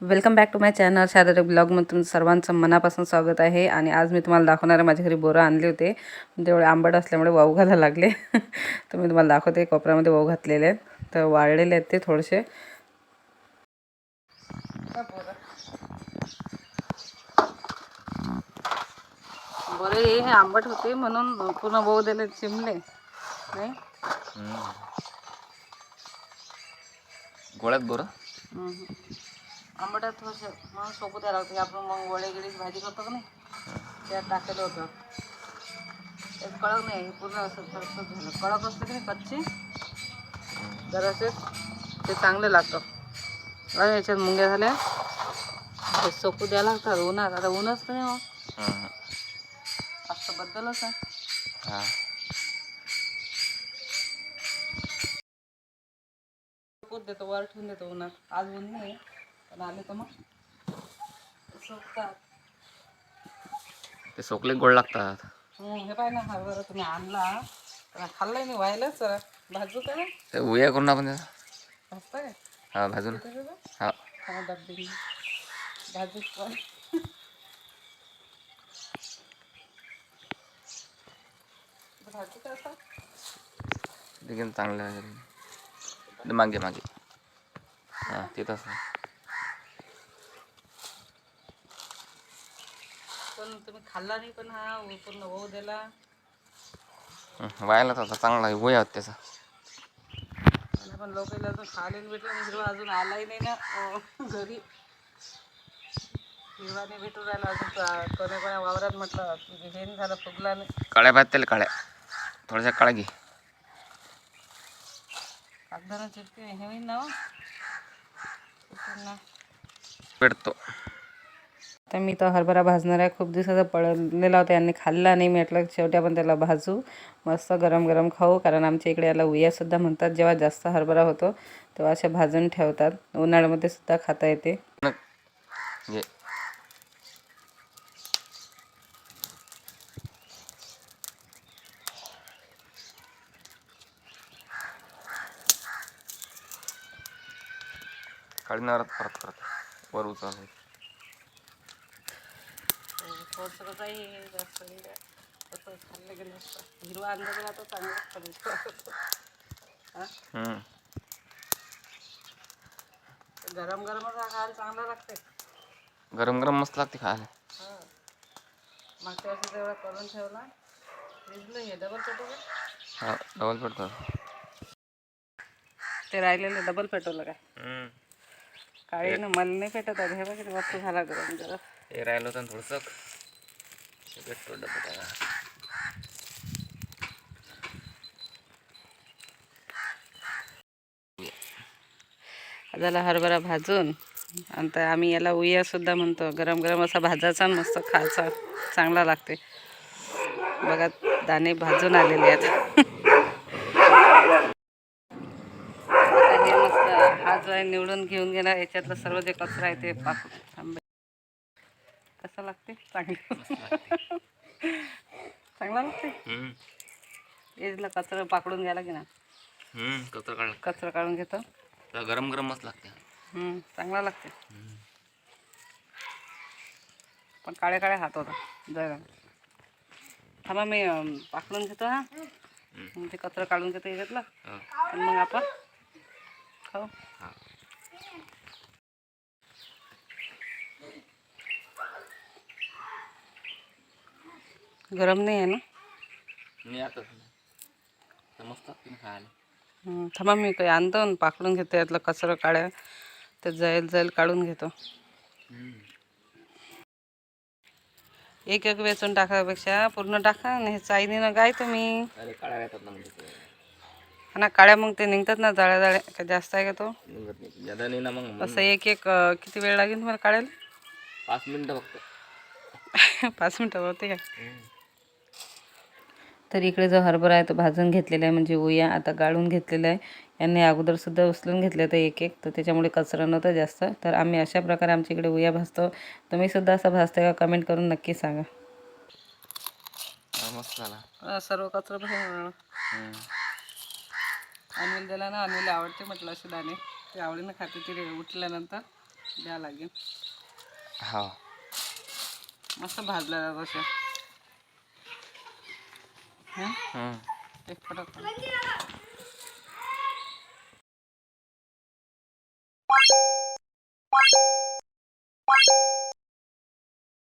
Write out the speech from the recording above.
Welcome back to my channel Sharada ब्लॉगमध्ये तुमचं सर्वांचं मनापासून स्वागत आहे. आणि आज मी तुम्हाला दाखवणार आहे माझ्या घरी बोरं आणले होते. तेवढे आंबट असल्यामुळे वाऊ घालायला लागले. तर मी तुम्हाला दाखवते कोपऱ्यामध्ये वाऊ घातलेले आहेत. तर वाळलेले आहेत ते थोडेसे. बरं हे आंबट होते म्हणून पूर्ण वाऊ दिले चिमले नाही? गोळ्यात बोर? आंबटात थोडंसं म्हणून सोपं द्यायला लागतं. आपण मग वडे गिडीची भाजी करतो का नाही? त्यात टाकलेलं होतं. त्यात कडक नाही हे पूर्ण असं खरखत झालं. कडक असतं की नाही कच्चे? जरासे ते चांगले लागतं. आणि याच्यात मुंग्या झाल्या. हे सोपू द्यायला लागतात. उन्हात. आता ऊनच नाही मग असं बद्दलच आहे. हा. देतो वर ठेवून देतो उन्हात. आज ऊन नाही. पण आले तर मग. सोपतात ते सोकले गोड लागतात. हम्म, हे पाय ना हरभरा तुम्ही आणला. खाल्लाय नाही व्हायलाच. जरा भाजू काय ते उया करून आपण भाजताय? हा भाजून. हा. हा डब्बी. भाजू पण भाजू काय असं देखील चांगलं मागे मागे. हा ते पण तुम्ही खाल्ला नाही पण हा पूर्ण होऊ दिला. हं, व्हायला आता चांगला वया होत त्याचा. आणि आपण लोकांना अजून खायला भेटलं हिरवा अजून आलाही नाही ना. अं, घरी. हिरवा नाही भेटून राहिला अजून कोण्या कोण्या वावरात म्हटलं हे झालं फुगला नाही. काळ्या पाहिजे त्याला काळ्या. थोड्याशा काळ्या घे. कागदानं चिटके हे होईन ना हो. ना. पेटतो. तर मी तर हरभरा भाजणार आहे. खूप दिवसाचा पडलेला होता. यांनी खाल्ला नाही. मी म्हटलं शेवटी आपण त्याला भाजू. मस्त गरम गरम खाऊ. कारण आमच्या इकडे याला उयासुद्धा म्हणतात. जेव्हा जास्त हरभरा होतो तेव्हा असे भाजून ठेवतात. उन्हाळ्यामध्ये सुद्धा खाता येते. न- काढणार परत परत. वर उचल थोडंसं आहे जास्त कसं खाल्लं गेलं असतं. हिरवा गेला तर चांगलं गरम गरमच खायला चांगलं लागते. गरम गरम मस्त लागते खायला. हां. मागच्या वर्षी तेवढा करून ठेवला भिजलं हे डबल पेटवलं. हा डबल ते राहिलेलं डबल पेटवलं काय? काळी ना मला नाही पेटत आहे हे बघ मस्त झाला गरम जरा हे राहिलं होतं थोडंसं. ते पेटतो त्याला झाला हरभरा भाजून आणि तर आम्ही याला उया सुद्धा म्हणतो. गरम गरम असा भाजायचा आणि मस्त खायचा. चांगला लागते. बघा दाणे भाजून आलेले आहेत. आता हे मस्त हा जो आहे निवडून घेऊन गेला याच्यातलं सर्व जे कचरा आहे ते पाक कसं लागते चांगलं. चांगला लागते? यातला कचरा पाकडून घ्यायला की ना? कचरा काढ. कचरा काढून घेतो. तर गरम गरम मस्त लागते चांगला लागते. पण काळे काळे हात होता जरा. थांबा मी अं, पाकडून घेतो हा. मग ते कचरा काढून घेतो याच्यातलं. हा. आणि मग आपण खाऊ. हा. गरम नाही आहे ना? मी आता मस्त खायला. थांबा मी काही आणतो आणि पाकडून घेतो यातलं कचरा काढ्या ते जाईल जाईल काढून घेतो. एक एक वेचून टाकापेक्षा पूर्ण टाका हे चाईनीनं गाय तुम्ही. ना म्हणजे. ना काळ्या मग ते निघतात ना जाळ्या जाळ्या का जास्त आहे का तो? असं एक एक किती वेळ लागेल तुम्हाला काढायला? पाच मिनिटं फक्त. पाच मिनटं होते काय? तर इकडे जो हरभरा आहे तो भाजून घेतलेला आहे म्हणजे उया आता गाळून घेतलेला आहे. यांनी अगोदरसुद्धा उचलून घेतले होते एक एक तर त्याच्यामुळे कचरा नव्हता जास्त. तर आम्ही अशा प्रकारे आमच्या इकडे उया भाजतो. तुम्ही सुद्धा असं भाजताय का? कमेंट करून नक्की सांगा. हा, सर्व कचरा. अनिल दिला ना अनिल आवडते म्हटलं असे दाणे. ते आवडीनं खाते ती उठल्यानंतर द्या लागेल. हो. मस्त भाजल्या जातात असे हं? हम्म. एक फटक